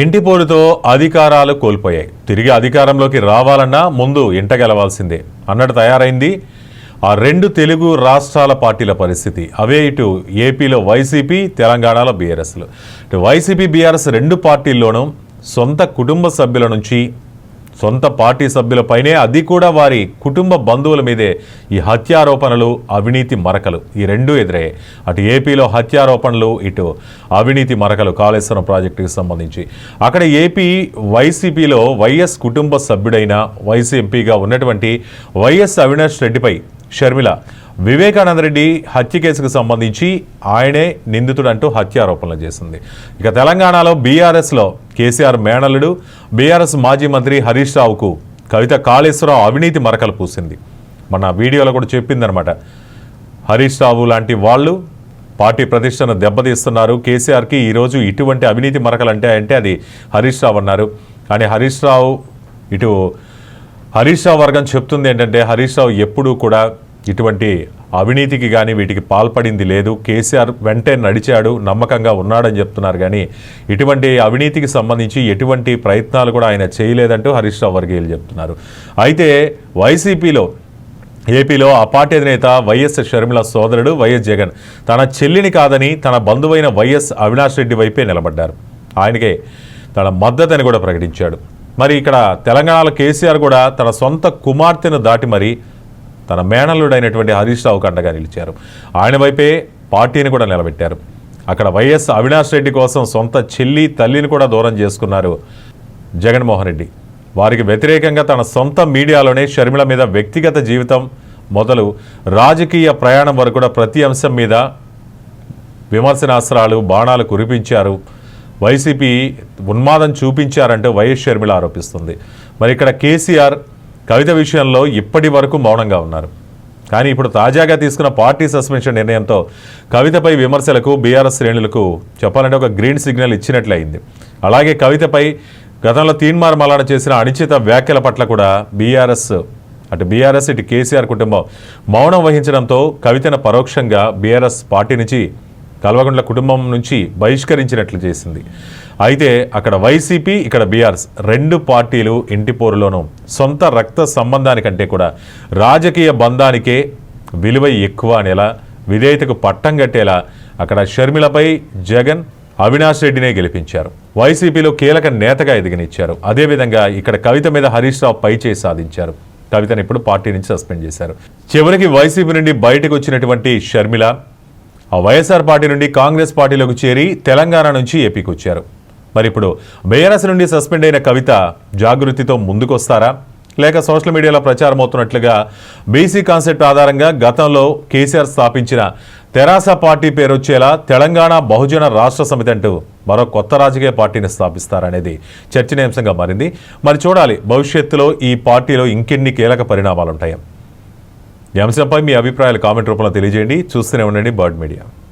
ఇంటిపోరుతో అధికారాలు కోల్పోయాయి. తిరిగి అధికారంలోకి రావాలన్నా ముందు ఇంట గెలవాల్సిందే అన్నట్టు తయారైంది ఆ రెండు తెలుగు రాష్ట్రాల పార్టీల పరిస్థితి. అవే ఇటు ఏపీలో వైసీపీ తెలంగాణలో బీఆర్ఎస్లు. ఇటు వైసీపీ బీఆర్ఎస్ రెండు పార్టీల్లోనూ సొంత కుటుంబ సభ్యుల నుంచి సొంత పార్టీ సభ్యులపైనే అది కూడా వారి కుటుంబ బంధువుల మీదే ఈ హత్యారోపణలు అవినీతి మరకలు ఈ రెండూ ఎదురయ్యాయి. అటు ఏపీలో హత్యారోపణలు ఇటు అవినీతి మరకలు కాళేశ్వరం ప్రాజెక్టుకి సంబంధించి. అక్కడ ఏపీ వైసీపీలో వైఎస్ కుటుంబ సభ్యుడైన వైసీ ఎంపీగా ఉన్నటువంటి వైఎస్ అవినాష్ రెడ్డిపై షర్మిల వివేకానంద రెడ్డి హత్య కేసుకు సంబంధించి ఆయనే నిందితుడు అంటూ హత్యారోపణలు చేసింది. ఇక తెలంగాణలో బీఆర్ఎస్లో కేసీఆర్ మేనల్లుడు బీఆర్ఎస్ మాజీ మంత్రి హరీష్ రావుకు కవిత కాళేశ్వరరావు అవినీతి మరకలు పూసింది. మన వీడియోలో కూడా చెప్పిందనమాట హరీష్ రావు లాంటి వాళ్ళు పార్టీ ప్రతిష్టను దెబ్బతీస్తున్నారు. కేసీఆర్కి ఈరోజు ఇటువంటి అవినీతి మరకలు అంటే అంటే అది హరీష్ రావు అన్నారు. కానీ హరీష్ రావు ఇటు హరీష్ రావు వర్గం చెప్తుంది ఏంటంటే హరీష్ రావు ఎప్పుడూ కూడా ఇటువంటి అవినీతికి కానీ వీటికి పాల్పడింది లేదు. కేసీఆర్ వెంటే నడిచాడు నమ్మకంగా ఉన్నాడని చెప్తున్నారు. కానీ ఇటువంటి అవినీతికి సంబంధించి ఎటువంటి ప్రయత్నాలు కూడా ఆయన చేయలేదంటూ హరీష్ రావు వర్గీయులు చెప్తున్నారు. అయితే వైసీపీలో ఏపీలో ఆ పార్టీ అధినేత వైఎస్ షర్మిల సోదరుడు వైఎస్ జగన్ తన చెల్లిని కాదని తన బంధువైన వైఎస్ అవినాష్ రెడ్డి వైపే నిలబడ్డారు. ఆయనకే తన మద్దతుని కూడా ప్రకటించాడు. మరి ఇక్కడ తెలంగాణలో కేసీఆర్ కూడా తన సొంత కుమార్తెను దాటి మరి తన మేనల్లుడైనటువంటి హరీష్ రావుకు అండగా నిలిచారు. ఆయన వైపే పార్టీని కూడా నిలబెట్టారు. అక్కడ వైఎస్ అవినాష్ రెడ్డి కోసం సొంత చెల్లి తల్లిని కూడా దూరం చేసుకున్నారు జగన్మోహన్ రెడ్డి. వారికి వ్యతిరేకంగా తన సొంత మీడియాలోనే షర్మిల మీద వ్యక్తిగత జీవితం మొదలు రాజకీయ ప్రయాణం వరకు కూడా ప్రతి అంశం మీద విమర్శనాస్త్రాలు బాణాలు కురిపించారు. వైసీపీ ఉన్మాదం చూపించారంటూ వైఎస్ షర్మిల ఆరోపిస్తుంది. మరి ఇక్కడ కేసీఆర్ కవిత విషయంలో ఇప్పటి వరకు మౌనంగా ఉన్నారు. కానీ ఇప్పుడు తాజాగా తీసుకున్న పార్టీ సస్పెన్షన్ నిర్ణయంతో కవితపై విమర్శలకు బీఆర్ఎస్ శ్రేణులకు చెప్పాలంటే ఒక గ్రీన్ సిగ్నల్ ఇచ్చినట్లయింది. అలాగే కవితపై గతంలో తీన్మార్ మలాన చేసిన అనిశ్చిత వ్యాఖ్యల పట్ల కూడా బీఆర్ఎస్ అటు బీఆర్ఎస్ ఇటు కేసీఆర్ కుటుంబం మౌనం వహించడంతో కవితను పరోక్షంగా బీఆర్ఎస్ పార్టీ నుంచి కల్వకుంట్ల కుటుంబం నుంచి బహిష్కరించినట్లు చేసింది. అయితే అక్కడ వైసీపీ ఇక్కడ బీఆర్ఎస్ రెండు పార్టీలు ఇంటి పోరులోనూ సొంత రక్త సంబంధానికంటే కూడా రాజకీయ బంధానికే విలువ ఎక్కువ అనేలా విధేయతకు పట్టం కట్టేలా అక్కడ షర్మిలపై జగన్ అవినాష్ రెడ్డినే గెలిపించారు. వైసీపీలో కీలక నేతగా ఎదిగనిచ్చారు. అదేవిధంగా ఇక్కడ కవిత మీద హరీష్ రావు పైచేయి సాధించారు. కవితను ఇప్పుడు పార్టీ నుంచి సస్పెండ్ చేశారు. చివరికి వైసీపీ నుండి బయటకు వచ్చినటువంటి షర్మిల ఆ వైఎస్ఆర్ పార్టీ నుండి కాంగ్రెస్ పార్టీలోకి చేరి తెలంగాణ నుంచి ఏపీకి వచ్చారు. మరి ఇప్పుడు బీఆర్ఎస్ నుండి సస్పెండ్ అయిన కవిత జాగృతితో ముందుకొస్తారా? లేక సోషల్ మీడియాలో ప్రచారం అవుతున్నట్లుగా బీసీ కాన్సెప్ట్ ఆధారంగా గతంలో కేసీఆర్ స్థాపించిన తెరాస పార్టీ పేరు వచ్చేలా తెలంగాణ బహుజన రాష్ట్ర సమితి అంటూ మరో కొత్త రాజకీయ పార్టీని స్థాపిస్తారనేది చర్చనీయాంశంగా మారింది. మరి చూడాలి భవిష్యత్తులో ఈ పార్టీలో ఇంకెన్ని కీలక పరిణామాలుంటాయి. ఈ అంశంపై మీ అభిప్రాయాలు కామెంట్ రూపంలో తెలియజేయండి. చూస్తూనే ఉండండి బర్డ్ మీడియా.